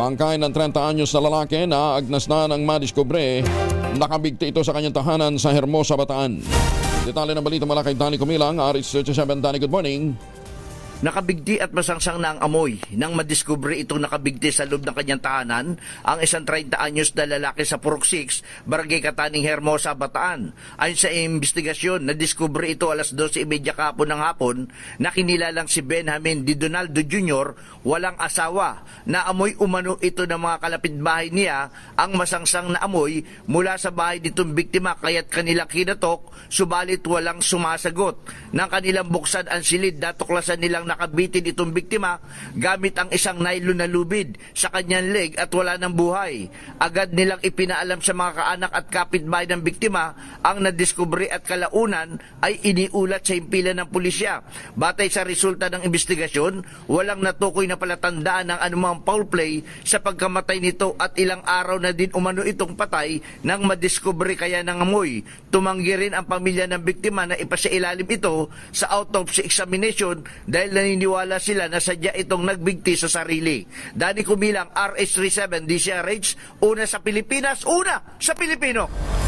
Bangkay ng 30 anyos na lalaki na agnas na ng madiskubre. Nakabigti ito sa kanyang tahanan sa Hermosa, Bataan. Detalye ng balita mula kay Danny Kumilang, RH37. Danny, good morning. Nakabigti at masangsang na ang amoy nang madiskubre itong nakabigti sa loob ng kanyang tahanan ang isang 30 anyos na lalaki sa Purok 6, Barangay Kataning Hermosa, Bataan. Ayon sa investigasyon, nadiskubre ito alas 12.30 kahapon ng hapon na kinilalang si Benjamin Di Donaldo Jr. walang asawa na amoy umano ito ng mga kalapitbahay niya ang masangsang na amoy mula sa bahay nitong biktima kaya't kanila kinatok subalit walang sumasagot. Nang kanilang buksan ang silid, natuklasan nilang nakabitin itong biktima gamit ang isang nylon na lubid sa kanyang leg at wala ng buhay. Agad nilang ipinaalam sa mga kaanak at kapitbahay ng biktima ang nadiskubre at kalaunan ay iniulat sa himpilan ng pulisya. Batay sa resulta ng investigasyon, walang natukoy na palatandaan ng anumang foul play sa pagkamatay nito at ilang araw na din umano itong patay nang madiskubre kaya ng amoy. Tumanggi rin ang pamilya ng biktima na ipasailalim ito sa autopsy examination dahil naniniwala sila na sadya itong nagbigti sa sarili. Dani Kumilang, RS37, DCRH, una sa Pilipinas, una sa Pilipino.